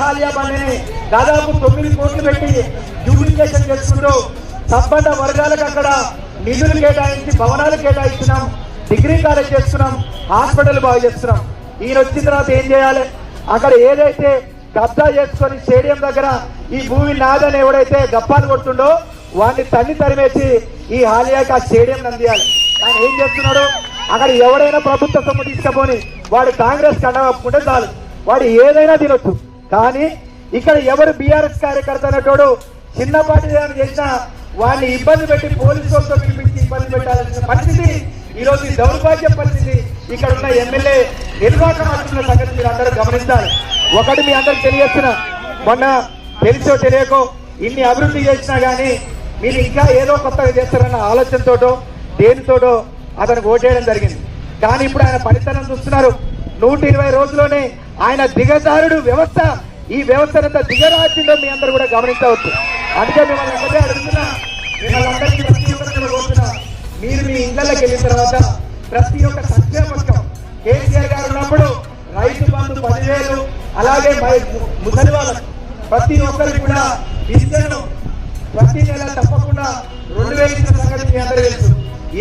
హాలియా బండిని దాదాపు తొమ్మిది కోట్లు పెట్టి డ్యూప్లికేషన్ చేసుకుంటూ సంబంధ వర్గాలకు అక్కడ నిధులు కేటాయించి భవనాలు కేటాయిస్తున్నాం డిగ్రీ కాలేజ్ చేస్తున్నాం హాస్పిటల్ బాగు చేస్తున్నాం. ఈయన వచ్చిన తర్వాత ఏం చేయాలి? అక్కడ ఏదైతే కబ్జా చేసుకొని స్టేడియం దగ్గర ఈ భూమి నాదని ఎవడైతే గప్పాలు కొడుతుండో వాడిని తన్ని తరిమేసి ఈ హాలియాకి ఆ స్టేడియం అందియాలి. ఆయన ఏం చేస్తున్నాడు? అక్కడ ఎవడైనా ప్రభుత్వ సొమ్ము తీసుకపోని వాడు కాంగ్రెస్ కండ చాలు. వాడు ఏదైనా తినొచ్చు. కానీ ఇక్కడ ఎవరు బీఆర్ఎస్ కార్యకర్త అన్నటోడు చిన్నపాటి ఏదైనా చేసినా వాడిని ఇబ్బంది పెట్టి పోలీసు పిలిపించి ఇబ్బంది పెట్టాల్సిన పరిస్థితి ఈ రోజు ఈ దౌర్భాగ్య పరిస్థితి ఇక్కడ ఉన్న ఎమ్మెల్యే నిర్వాహకం అంటున్న సంగతి మీరు అందరూ గమనించాలి. ఒకటి మీ అందరికి తెలియచ్చిన మొన్న తెలుసో తెలియకో ఇన్ని అభివృద్ధి చేసినా కానీ మీరు ఇంకా ఏదో కొత్తగా చేస్తారన్న ఆలోచనతోటో దేనితోటో అతను ఓటేయడం జరిగింది. కానీ ఇప్పుడు ఆయన పనితనం చూస్తున్నారు. నూట ఇరవై రోజుల్లోనే ఆయన దిగజారుడు వ్యవస్థ. ఈ వ్యవస్థ ఎంత దిగరాచిందో మీ అందరూ కూడా గమనించవచ్చు. అందుకే మిమ్మల్ని ఒకటే అడుగుతున్నా మిమ్మల్ని అందరికీ ప్రతి ఒక్కరిని కోరుతున్నా మీరు మీ ఇళ్ళకి వెళ్ళిన తర్వాత ప్రతి ఒక్క సంక్షేమ పథకం కేసీఆర్ గారు ఉన్నప్పుడు రైతు బంధు పదివేలు అలాగే ముసలి వాళ్ళకు ప్రతి ఒక్కరికి కూడా ఇస్తాను ప్రతి నెల తప్పకుండా రెండు వేలు ఇచ్చిన సంగతి మీ అందరూ తెలుసు.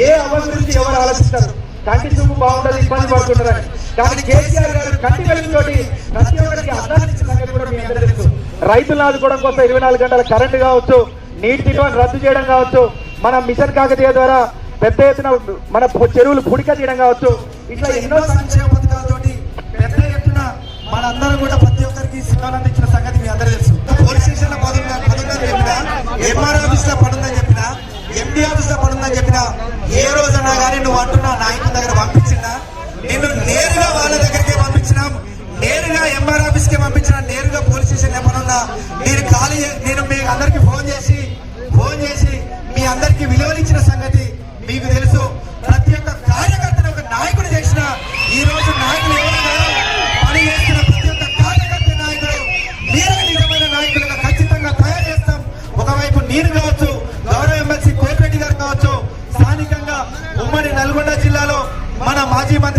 ఏ అభివృద్ధి ఎవరు ఆలోచిస్తారు? కంటి చూపు బాగుంటుంది ఇబ్బంది పడుతుంటారని కానీ కేసీఆర్ గారు కంటి వెలుగుతోటి ప్రతి ఒక్కరికి అర్థాలు కూడా మీ అందరూ తెలుసు. రైతులను ఆదుకోవడం కోసం ఇరవై నాలుగు గంటల కరెంటు కావచ్చు నీటి తీరువని రద్దు చేయడం కావచ్చు మన మిషన్ కాకతీయ ద్వారా పెద్ద ఎత్తున మన చెరువులు పుడిక తీయడం కావచ్చు ఇట్లా ఎన్నో సంక్షేమ పథకాలతోటి పెద్ద ఎత్తున మనందరం కూడా ప్రతి ఒక్కరికి సేవలు అందించిన సంగతి మీ అందరూ తెలుసు. పోలీస్ స్టేషన్లో పడుందని పడుందని చెప్పినా ఎంఆర్ ఆఫీస్లో పడుందని చెప్పినా ఎండి ఆఫీస్లో పడుందని చెప్పినా ఏ ఎంఆర్ ఆఫీస్కి పంపించిన నేరుగా పోలీస్ స్టేషన్లో నేను ఖాళీ నేను మీ అందరికి ఫోన్ చేసి ఫోన్ చేసి మీ అందరికి విలువలిచ్చిన సంగతి మీకు తెలుసు. ప్రతి ఒక్క కార్యకర్తను ఒక నాయకుడు చేసిన ఈ రోజు నాయకులు ఎవరైనా పని చేస్తున్న ప్రతి ఒక్క కార్యకర్త నాయకుడు. మీరు నిజమైన నాయకులుగా ఖచ్చితంగా తయారు చేస్తాం. ఒకవైపు నేను కావచ్చు గౌరవ ఎమ్మెల్సీ కోటిరెడ్డి గారు కావచ్చు స్థానికంగా ఉమ్మడి నల్గొండ జిల్లాలో మన మాజీ మంత్రి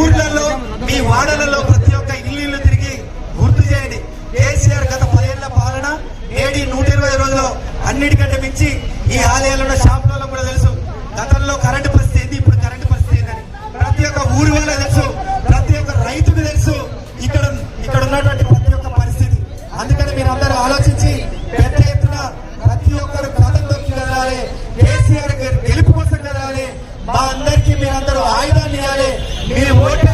ఊర్లలో మీ వాడలలో ప్రతి ఒక్క ఇల్లు తిరిగి గుర్తు చేయండి. కేసీఆర్ గత పదేళ్ళ పాలన నేడి నూట ఇరవై రోజుల్లో అన్నిటికంటే మించి ఈ ఆలయాల్లో షాపులలో కూడా తెలుసు. గతంలో కరెంటు పరిస్థితి ఏంది ఇప్పుడు కరెంటు పరిస్థితి ఏందని. ప్రతి ఒక్క ఊరి వాళ్ళ తెలుసు ప్రతి ఒక్క రైతుకు తెలుసు ఇక్కడ ఇక్కడ ఉన్నటువంటి ప్రతి ఒక్క పరిస్థితి. అందుకని మీరు అందరూ ఆలోచించి పెద్ద ఎత్తున ప్రతి ఒక్కరు గతంతో కదలాలి కేసీఆర్ గెలుపు కోసం కదలాలి. మా అందరికీ మీరందరూ మీ ఓటు